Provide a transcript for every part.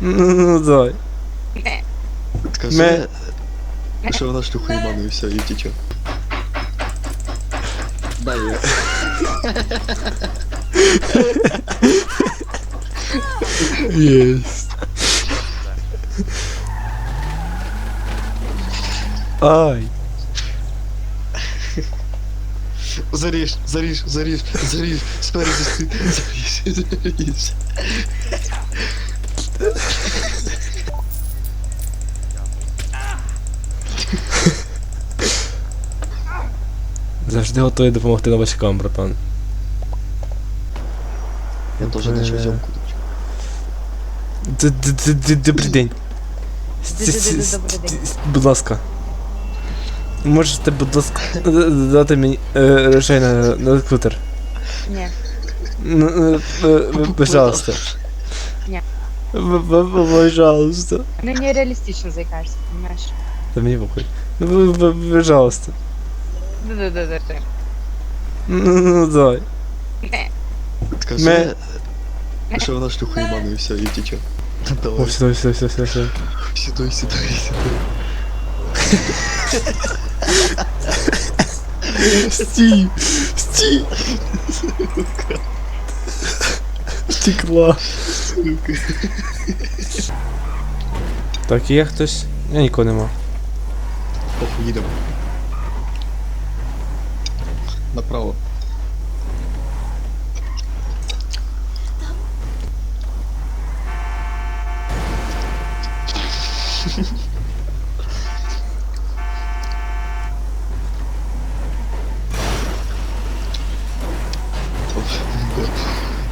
Ну, ну давай. Скажи, Ме- що вона шлюха ебану і все, і втіче. Дай її. Есть. Ай. Заріж, заріж, заріж, заріж, спереду стоїть, заріж, заріж. Завжди готовий допомогти новачкам, братан. Я теж начав зйомку. Д- д- д- д- Добрий день. С- с- Д-д-д-д, с- добрий день. с- Будь ласка. Можете, будь ласка, д- дати мені е, речей на, на скутер. Ні. Ну, е, е, е, Пожалуйста. Ні. П- п- п- Пожалуйста. Ну нереалістично заикаешься, понимаешь? Та мені похуй. Ну, п- п- пожалуйста. Ну, ну, давай. Скажи, що вона шлюха ебану і все, і втіче. О, Давай, все, все, все, все, все. сідай, сідай, сідай. Стій! Стій! Втекла. Так, є хтось? Я нікого нема. Похуй, їдемо. Направо.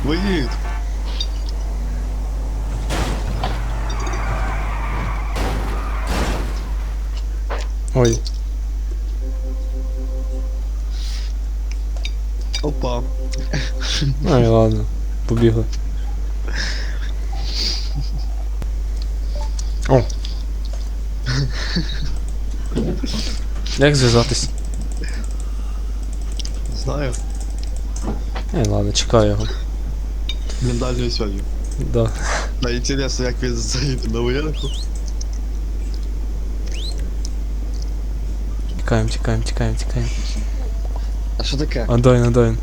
Виїд! Ой. Опа. Ай, ладно. Побігли. О. Як зв'язатись? Знаю. Ай, ладно, чекаю його. Ментальною связью. Да. Да, інтересно, як він заїде на воєнку. Тікаємо, тікаємо, тікаємо, тікаємо. А що таке? Андоін, Андоін.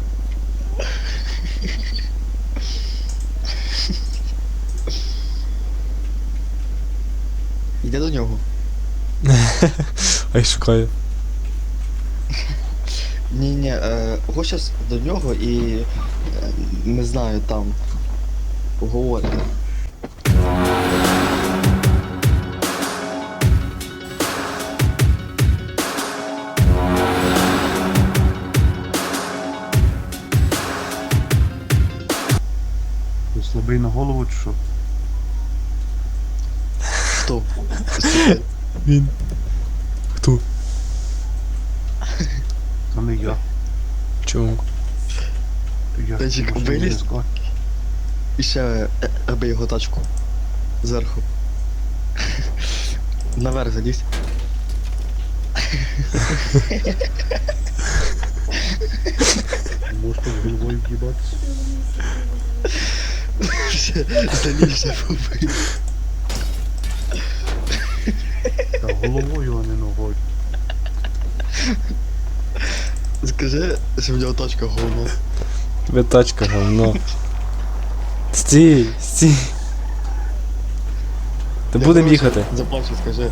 Йде до нього. Ай, шукаю. Ні, ні, е, го щас до нього і е, не знаю там. Говорить. Голову чи що? Хто? Він. Хто? Це не я. Чому? Я Та не виліз? І ще е, аби його тачку. Зверху. Наверх залізь. Можеш так головою в'їбатися. Ще залізь ще. Та головою, а не ногою. Скажи, що в нього тачка говно. Тебе тачка говно. Стій, стій. Та Я будемо їхати. Заплачу, скажи.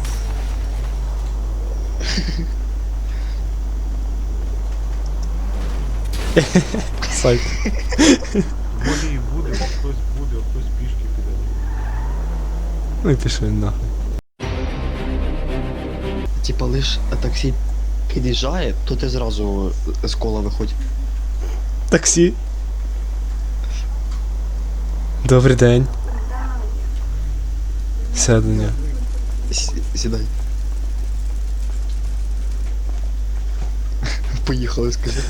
Сайт. Воді і буде, хтось буде, а хтось пішки піде. Ну і пішли нахуй. Типа лиш таксі під'їжджає, то ти зразу з кола виходь. Таксі. Добрий день. Сяду до Сідай. Поїхали, скажи.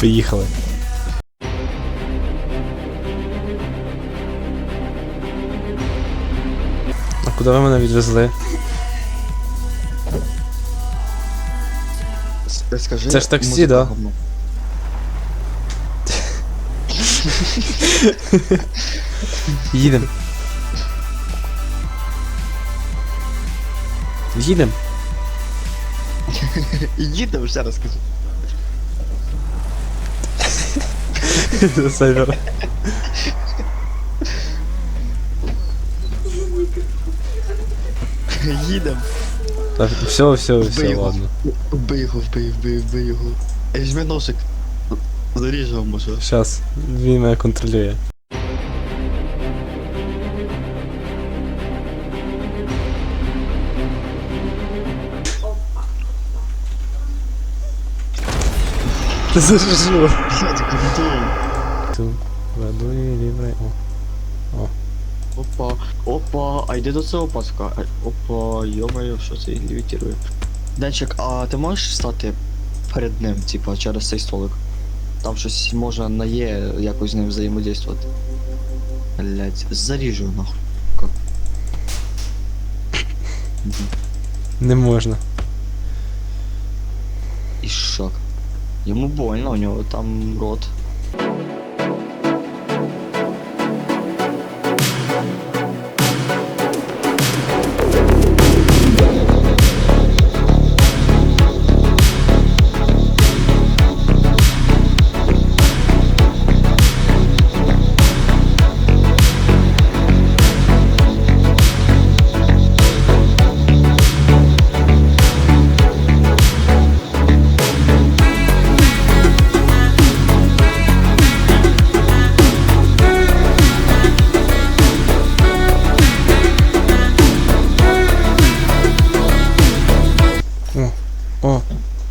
Поїхали. Куди ви мене відвезли? Скажи. Це ж таксі, музика да? говно. Їдем. Їдем. Їдемо, ще раз кажу. Сайвер. Їдемо. Так, все, все, все, його. ладно. Вбий його, вбий, вбий, вбий його. Ей, жми ножик. Заріж його, може. Щас, він мене контролює. Зажив. Блядь, круто. Ту, веду і лівре. О. Опа, опа, а йди до цього пацка. А, Опа, йомаю, що це їх левітірує. Денчик, а ти можеш стати перед ним, типа, через цей столик? Там щось можна на є якось з ним взаємодействувати. Блять, заріжу нахуй. Не можна. І шок. Йому больно, у нього там рот.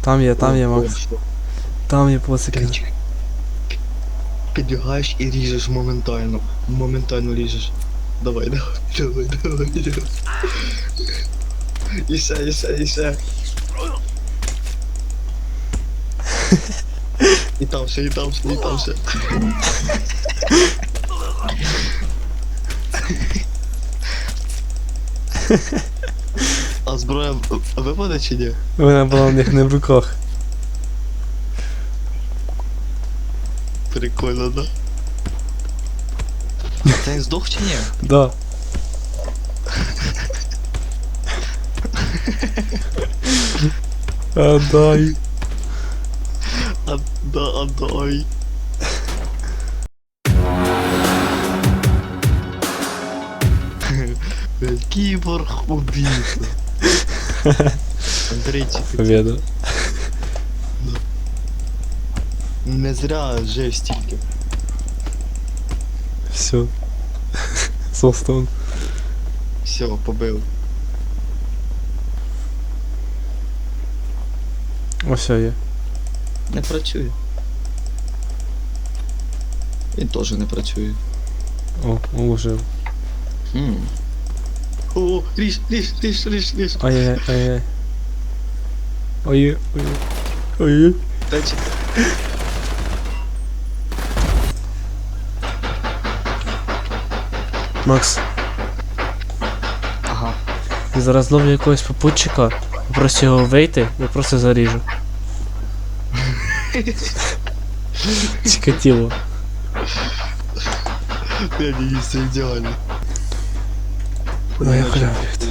Там є, там є, Макс. Там є. Денчик. Підбігаєш і ріжеш моментально. Моментально ріжеш. Давай, давай, давай, давай. І ще, і ще, і ще. І там ще, і там ще, і там ще. А зброя випаде чи ні? Вона була в них не в руках. Прикольно, да? Та він здох чи ні? Да. Отдай. А, да, отдай. Киборг убийца. Андрейчик, Победа. не зря жесть тільки. Все. Солстон. Все, побив. О, все є. Не працює. Він теж не працює. О, ужив. Хм. О, ріж, ріж, ріж, ріж, ріж. Ай-яй, ай-яй. Ой, ой, ой. Дайте. Макс, Ага. я зараз ловлю якогось попутчика, попросив його вийти, я просто заріжу. Чикатіло. Я не це ідеально. Ну, я хуляв бігти.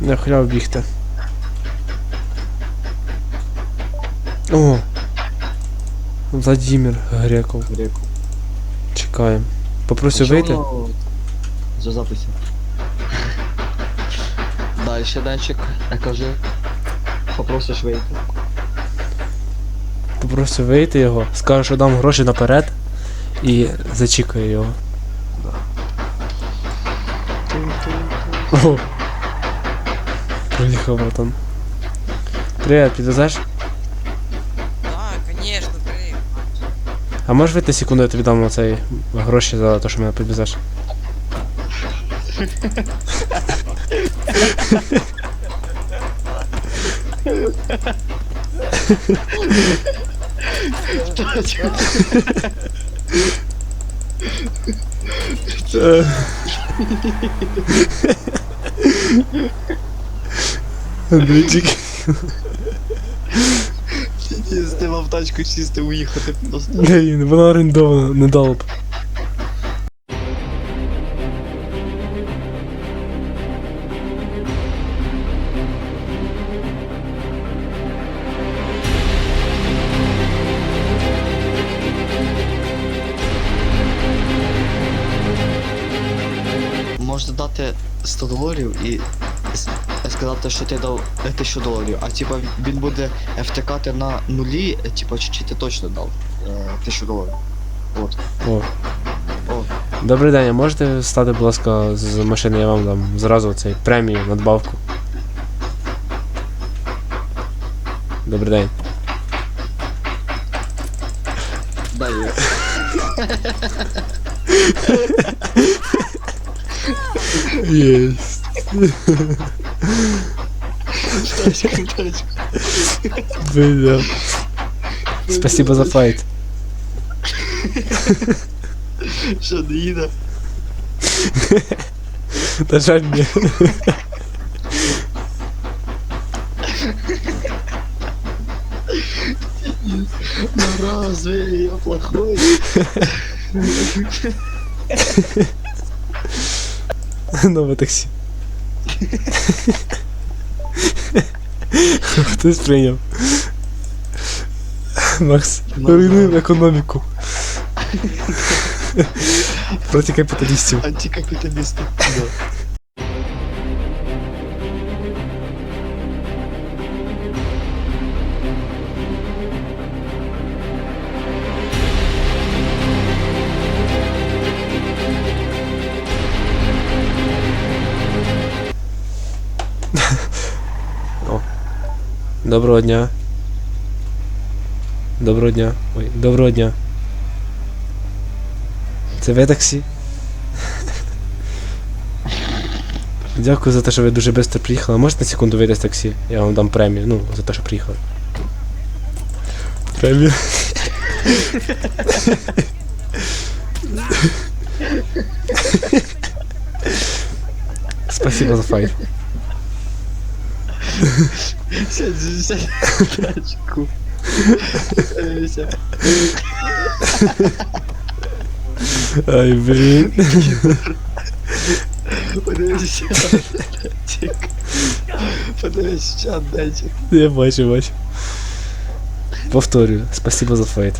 Я хуляв бігти. О! Владимир Греков. Греку. Чекаємо. Попросив вийти. За записі. Дальше, Данчик, я кажу. Попросиш вийти. Попросив вийти його, скажу, що дам гроші наперед і зачекаю його. О! Приїхав, братан. Привіт, підвезеш? Да, конечно, привет. А можеш вийти секунду, я тобі дам оцей гроші за те, що мене підвезеш? Андрійчик. Їздив в тачку чисто уїхати просто. Блін, вона орендована, не дала б. Сказати, що ти дав 1000 доларів, а типа він буде втикати на нулі, е, типа чи, ти точно дав е, 1000 доларів. От. О. О. Добрий день, а можете стати, будь ласка, з машини, я вам дам зразу цей премію, надбавку. Добрий день. Дай. Єсть. Тачку, тачку. Бля. Спасибо за файт. Що не їде? Та жаль ні. Ну разве я плохой? Нове таксі. Хтось прийняв. Макс, руйнуємо економіку. Проти капіталістів. Антикапіталістів. Да. Доброго дня. Доброго дня. Ой, доброго дня. Це ви таксі? Дякую за те, що ви дуже швидко приїхали. Можете на секунду вийти з таксі? Я вам дам премію. Ну, за те, що приїхали. Премію. Спасибо за файт. Сядь, сядь в тачку. Э, сядь. Ай, блін. Подивись, датчик. Подивись, чат, датчик. Я бачу, бачу. Повторюю, спасибо за файт.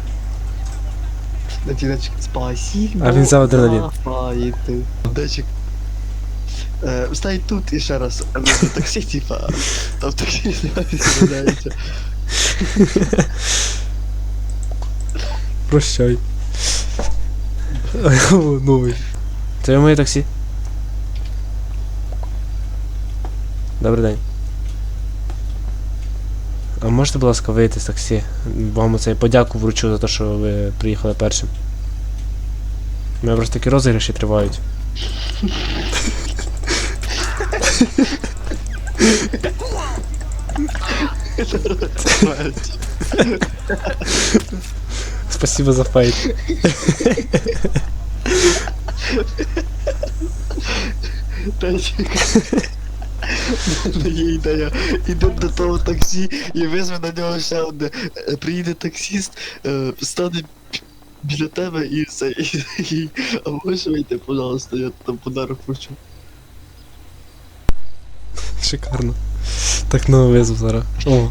Датчик, спасибо. А він взяв адреналін. за файти. Датчик. Е, Встань тут і ще раз. е, На таксі, типа. Там таксі знімається. Прощай. Новий. Це моє таксі. Добрий день. А можете, будь ласка, вийти з таксі? Вам оцей подяку вручу за те, що ви приїхали першим. У мене просто такі розіграші тривають. Спасибо за файт. Датчик. У мене є ідея. Іде до того таксі і візьме на нього ще одне. Е, Приїде таксіст, е, стане біля тебе і все. І, і, а можеш вийти, пожалуйста, я там подарок вручу. Шикарно. Так новий визву зараз. О.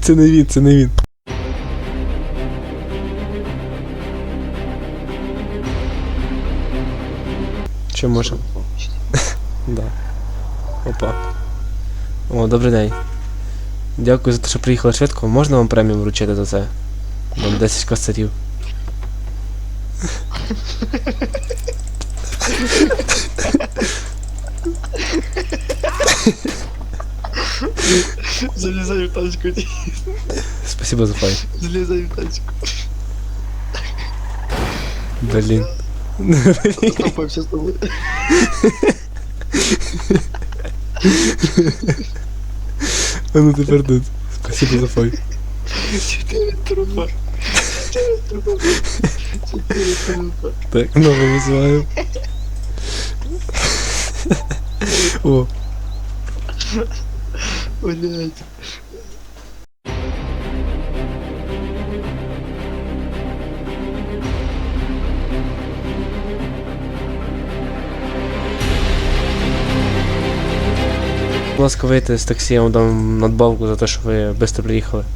Це не він, це не він. Що може? Да. Опа. О, добрий день. Дякую за те, що приїхали швидко. Можна вам премію вручити за це? Вам 10 косарів. Залізай в тачку, Спасибо за файт. залізай в тачку. Блін. Стопаємося з тобою. А ну тепер тут. Спасибо за файт. Чотири трупа. Чотири трупа. Чотири трупа. Так, нове визиваю. О, Блять. будь ласка, вийти з таксі, я вам дам надбавку за те, що ви швидко приїхали.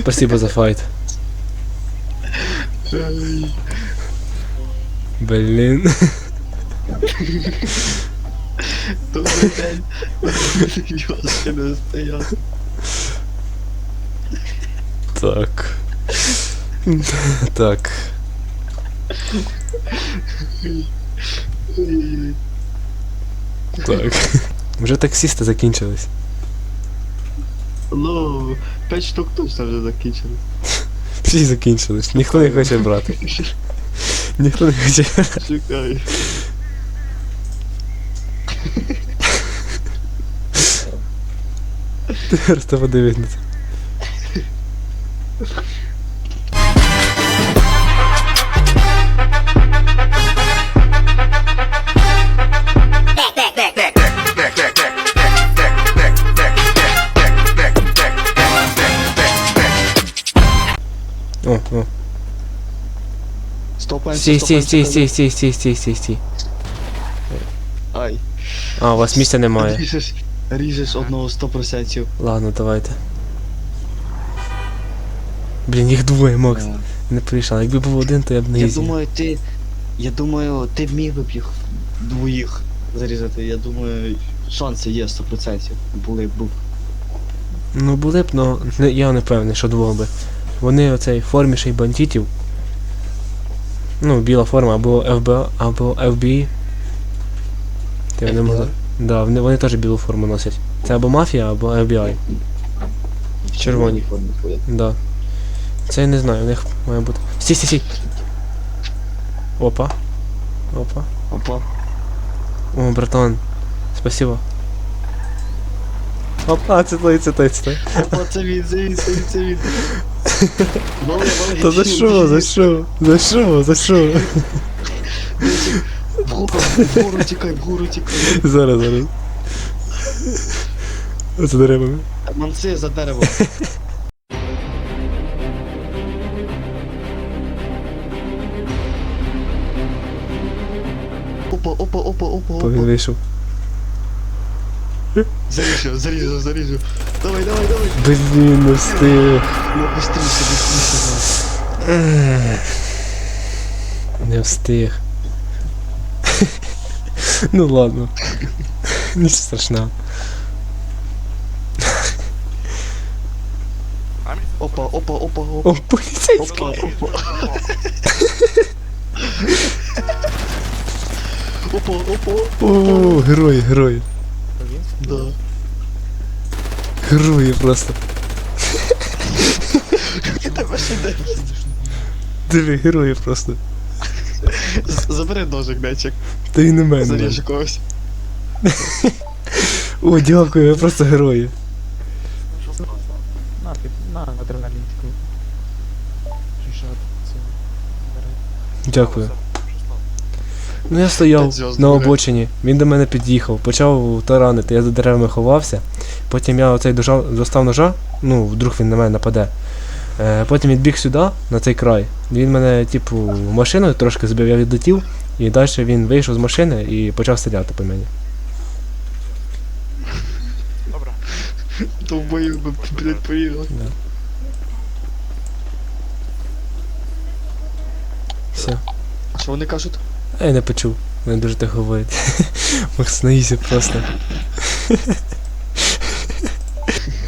Спасибо за файт. Блин. Так. Так. Так. Вже таксісти закінчились. Ну, 5 штук точно вже закінчили. Всі закінчились. Ніхто не хоче брати. Ніхто не хоче. Чекай. Просто подивитися. О, Стій, стій, стій, стій, стій, стій, стій, стій, стій. Ай. А, у вас місця немає. Ріжеш, ріжеш одного 100%. Ладно, давайте. Блін, їх двоє, Макс. Е, Не прийшла. Якби був один, то я б не Я їздив. думаю, ти. Я думаю, ти б міг би б їх двоїх зарізати. Я думаю, шанси є 100%. Були б. був. Ну були б, но не, я не певний, що двох би. Вони оцей формі ще й бандитів. Ну, біла форма або ФБА, або FBI. Вони FBI? могли. Да, вони, вони теж білу форму носять. Це або мафія, або FBI. В червоній формі ходять. Да. Це я не знаю, у них має бути. Стій, стій, стій. Опа. Опа. Опа. О, братан. Спасибо. Опа, це той, це той, це той. Опа, це він, це він, це він, це він. Та за що, за що? За що, за що? Вгору, вгору тікай, вгору тікай. Зараз, зараз. Оце деревами. Манси за деревом. Опа, опа, опа, опа, То він вийшов. Заріжу, заріжу, заріжу. Давай, давай, давай. Блін, не встиг. Ну, быстріше, быстріше. Не встиг. Ну ладно. Нічого страшного. Опа, опа, опа, опа. О, поліцейський! Опа, опа. Опа, опа, О, герої, герої. Да. Герої просто. Тебе ще де? Диви, герої просто. З- Забери ножик, дечик. Та й не мене. Заріж когось. О, дякую, ви просто герої. На, ти, на адреналінську. Рішати це. Дякую. Ну я стояв на обочині, він до мене під'їхав, почав таранити, я за деревами ховався. Потім я оцей дожав, достав ножа, ну, вдруг він на мене нападе. Е, потім відбіг сюди, на цей край. Він мене, типу, машиною трошки збив, я відлетів, і далі він вийшов з машини і почав стріляти по мені. Добре. То в би, блядь, поїхав. Все. Що вони кажуть? А я не почув, вони дуже так говорять. Макс наїзі просто.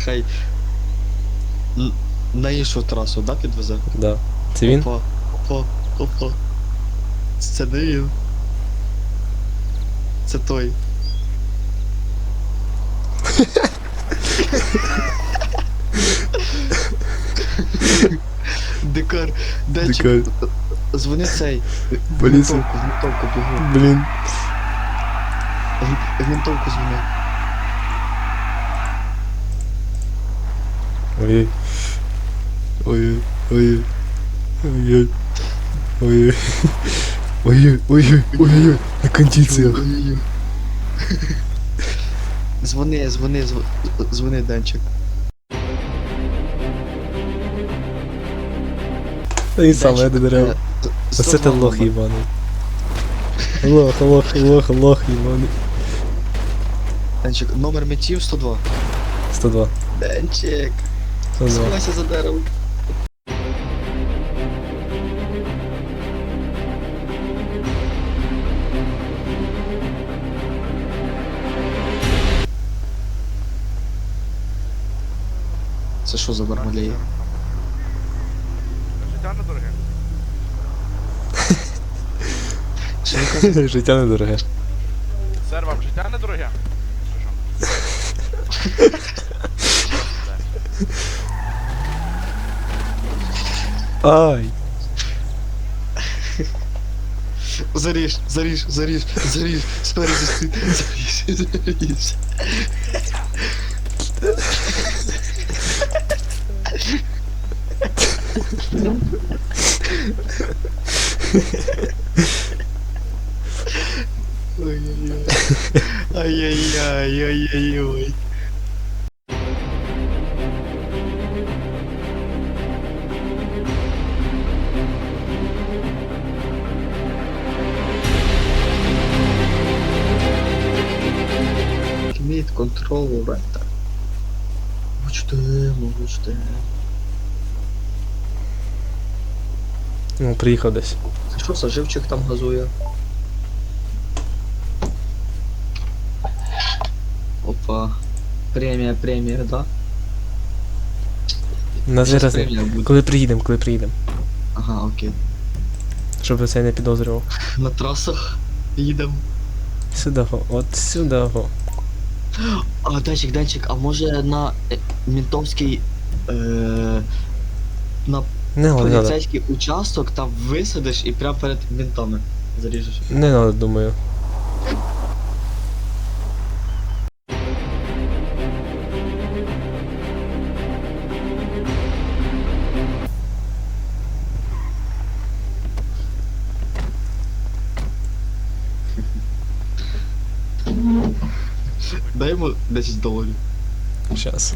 Хай. На іншу трасу, да, підвезе? Да. Це він? Опа, опа, опа. Це не він. Це той. Дикар, дечик. Дикар. Дзвони цей. Поліція. в ментовку бігу. Блін. В- В ментовку дзвони. Ой. Ой. Ой. Ой. Ой. Ой. Ой. Ой. На кондиціях. Ой-ой-ой. Дзвони, дзвони, зв- дзвони, Денчик. Та і саме Денчик, дерева. Оце ти 102 лох їбаний. Лох, лох, лох, лох їбаний. Денчик, номер миттів 102. 102. Денчик, 102. сховайся за деревом. Це що за бармалеї? Життя недороге. Що ви кажете? Життя недороге. Сер, вам життя недороге? Чи що? Ай! Заріж, заріж, заріж, заріж, спереду заріж, заріж. Ай-яй-яй, ай-яй-ой. Ліміт контролу рента. Учтемо, учтемо. Ну, приїхав десь. Це що, соживчик там газує? Опа. Премія, премія, да? На зараз. премія буде. Коли приїдемо, коли приїдемо. Ага, окей. Щоб це не підозрював. На трасах їдемо. Сюди го, от сюди го. А, Данчик, Данчик, а може на е, ментовський. Е, на Не надо, не надо. поліцейський участок там висадиш і прямо перед ментами заріжеш. Не надо, думаю. 10 доларів. Щас.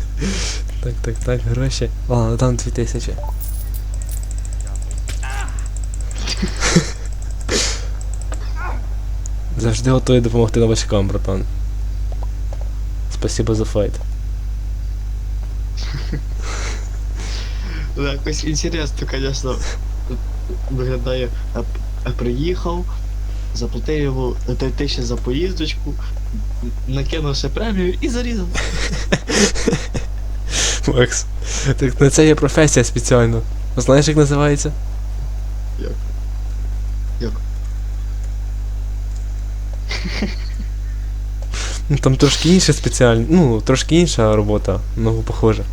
так, так, так, гроші. Ладно, там 2000. Завжди готовий допомогти новачкам, братан. Спасибо за файт. Ну, Якось інтересно, звісно, виглядає. Приїхав, заплатив йому 3 тисячі за поїздочку, накинув ще премію і зарізав. Макс. Так на це є професія спеціально. Знаєш, як називається? Як? Як? Ну там трошки інше спеціально. Ну, трошки інша робота, ну похоже.